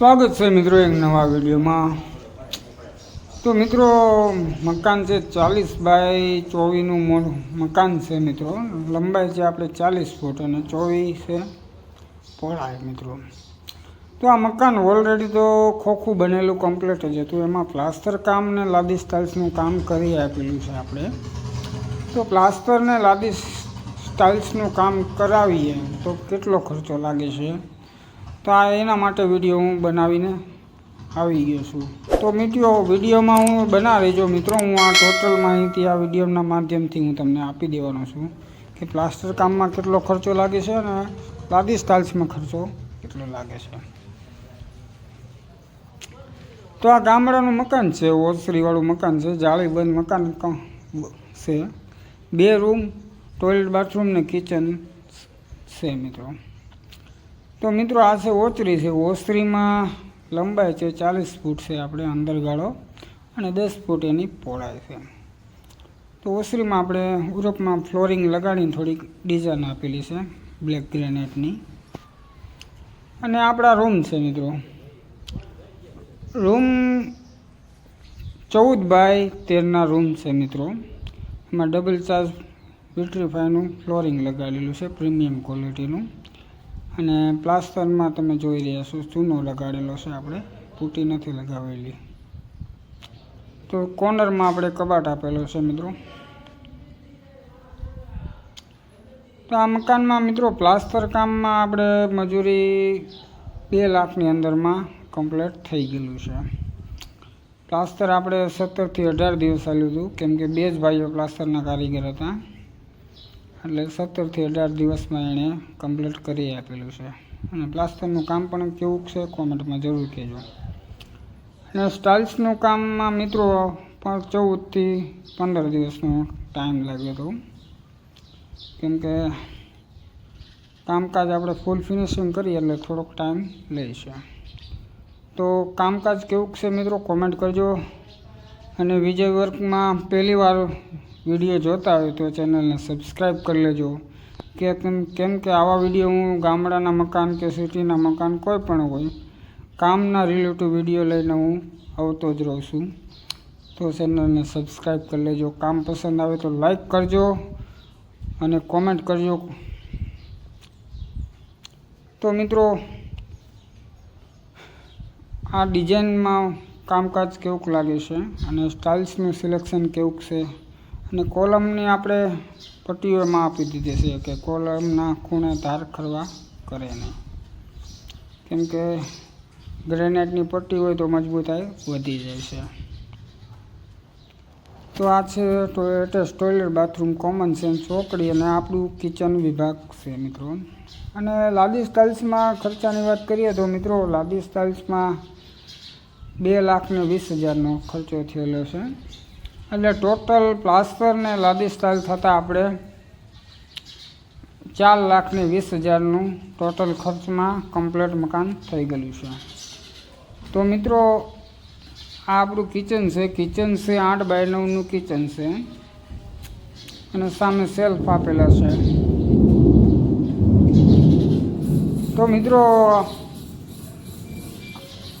સ્વાગત છે મિત્રો એક નવા વિડીયોમાં. તો મિત્રો, મકાન છે ચાલીસ બાય ચોવીસનું મોટું મકાન છે મિત્રો. લંબાઈ છે આપણે ચાલીસ ફૂટ અને ચોવીસ છે પહોળાઈ મિત્રો. તો આ મકાન ઓલરેડી તો ખોખું બનેલું કમ્પ્લીટ જ હતું. એમાં પ્લાસ્ટર કામ ને લાદી સ્ટાઇલ્સનું કામ કરી આપેલું છે આપણે. તો પ્લાસ્ટર ને લાદી સ્ટાઇલ્સનું કામ કરાવીએ તો કેટલો ખર્ચો લાગે છે? તો આ એના માટે વીડિયો હું બનાવીને આવી ગયો છું. તો મિત્રો, વિડીયોમાં હું બનાવી જો મિત્રો, હું આ ટોટલ માહિતી આ વિડીયોના માધ્યમથી હું તમને આપી દેવાનો છું કે પ્લાસ્ટર કામમાં કેટલો ખર્ચો લાગે છે અને લાદી સ્ટાઇલ્સમાં ખર્ચો કેટલો લાગે છે. તો આ ગામડાનું મકાન છે, ઓસરીવાળું મકાન છે, જાળીબંધ મકાન છે. બે રૂમ ટોયલેટ બાથરૂમ ને કિચન છે, મિત્રો. તો મિત્રો આ છે ઓચરી છે. ઓસરીમાં લંબાઈ છે ચાલીસ ફૂટ છે આપણે અંદર ગાળો અને દસ ફૂટ એની પહોળાઈ છે. તો ઓસરીમાં આપણે યુરોપમાં ફ્લોરિંગ લગાડીને થોડીક ડિઝાઇન આપેલી છે બ્લેક ગ્રેનાઇટની. અને આપણા રૂમ છે મિત્રો. રૂમ ચૌદ બાય તેરના રૂમ છે મિત્રો. એમાં ડબલ ચાર્જ વિટ્રીફાઈનું ફ્લોરિંગ લગાડેલું છે, પ્રીમિયમ ક્વોલિટીનું. અને પ્લાસ્ટરમાં તમે જોઈ રહ્યા છો, ચૂનો લગાડેલો છે આપણે, પૂટી નથી લગાવેલી. તો કોર્નરમાં આપણે કબાટ આપેલો છે મિત્રો. તો આ મકાનમાં મિત્રો, પ્લાસ્ટર કામમાં આપણે મજૂરી બે લાખની અંદરમાં કમ્પ્લીટ થઈ ગયેલું છે. પ્લાસ્ટર આપણે સત્તરથી અઢાર દિવસ ચાલ્યું હતું, કેમ કે બે જ ભાઈઓ પ્લાસ્ટરના કારીગર હતા. એટલે સત્તરથી અઢાર દિવસમાં એણે કમ્પ્લીટ કરી આપેલું છે. અને પ્લાસ્ટરનું કામ પણ કેવું છે કોમેન્ટમાં જરૂર કહેજો. અને સ્ટાઇલ્સનું કામમાં મિત્રો પણ ચૌદથી પંદર દિવસનો ટાઈમ લાગ્યો હતો. કેમ કે કામકાજ આપણે ફૂલ ફિનિશિંગ કરીએ એટલે થોડોક ટાઈમ લે છે. તો કામકાજ કેવું છે મિત્રો? કોમેન્ટ કરજો. અને વિજય વર્કમાં પહેલી વાર વીડિયો જોતા હોય તો ચેનલને સબસ્ક્રાઈબ કરી લેજો. કે કેમ કે આવા વીડિયો હું ગામડાના મકાન કે સિટીના મકાન કોઈ પણ હોય, કામના રિલેટિવ વીડિયો લઈને હું આવતો જ રહું છું. તો ચેનલને સબસ્ક્રાઈબ કરી લેજો. કામ પસંદ આવે તો લાઈક કરજો અને કોમેન્ટ કરજો. તો મિત્રો, આ ડિઝાઇનમાં કામકાજ કેવુંક લાગે છે? અને સ્ટાઇલ્સનું સિલેક્શન કેવુંક છે? અને કોલમની આપણે પટ્ટીઓ એમાં આપી દીધી છે કે કોલમના ખૂણે ધાર ખરવા કરે નહીં કેમ કે ગ્રેનાઇટની પટ્ટી હોય તો મજબૂતાઈ વધી જાય છે. તો આ છે attach toilet bathroom common sense ચોકડી અને આપણું કિચન વિભાગ છે મિત્રો. અને લાદી સ્ટાઇલ્સમાં ખર્ચાની વાત કરીએ તો મિત્રો લાદી સ્ટાઇલ્સમાં બે લાખ વીસ હજારનો ખર્ચો થયેલો છે. એટલે ટોટલ પ્લાસ્ટર ને લાદી સ્ટાઇલ થતાં આપણે ચાર લાખની વીસ હજારનું ટોટલ ખર્ચમાં કમ્પ્લેટ મકાન થઈ ગયેલું છે. તો મિત્રો, આ આપણું કિચન છે. કિચન છે, આઠ બાય નવનું કિચન છે. અને સામે સેલ્ફ આપેલા છે. તો મિત્રો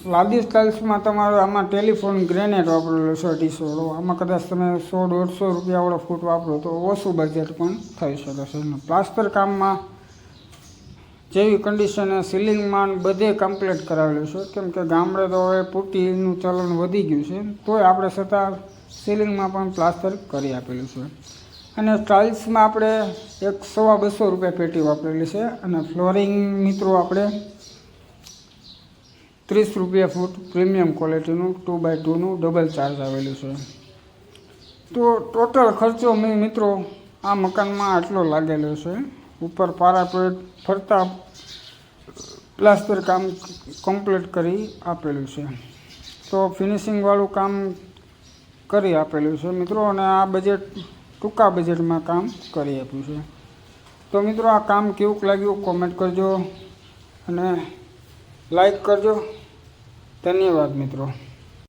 લાદી સ્ટાઇલ્સમાં તમારો આમાં ટેલિફોન ગ્રેનેટ વાપરેલો છે અઢીસો આમાં કદાચ તમે સો, દોઢસો રૂપિયાવાળો ફૂટ વાપરો તો ઓછું બજેટ પણ થઈ શકે છે. પ્લાસ્ટર કામમાં જેવી કન્ડિશન સીલિંગમાં બધે કમ્પ્લીટ કરાવેલું છે. કેમ કે ગામડે તો હવે પુટ્ટીનું ચલણ વધી ગયું છે. તોય આપણે છતાં સીલિંગમાં પણ પ્લાસ્ટર કરી આપેલું છે. અને ટાઇલ્સમાં આપણે એક સવા બસો રૂપિયા પેટી વાપરેલી છે. અને ફ્લોરિંગ મિત્રો, આપણે ત્રીસ રૂપિયા ફૂટ પ્રીમિયમ ક્વોલિટીનું ટુ બાય ટુનું ડબલ ચાર્જ આવેલું છે. તો ટોટલ ખર્ચો મેં મિત્રો આ મકાનમાં આટલો લાગેલો છે. ઉપર પારાપેટ ફરતા પ્લાસ્ટર કામ કમ્પ્લીટ કરી આપેલું છે. તો ફિનિશિંગવાળું કામ કરી આપેલું છે. મિત્રો, અને આ બજેટ ટૂંકા બજેટમાં કામ કરી આપ્યું છે. તો મિત્રો, આ કામ કેવું લાગ્યું? કોમેન્ટ કરજો અને લાઈક કરજો. ધન્યવાદ મિત્રો.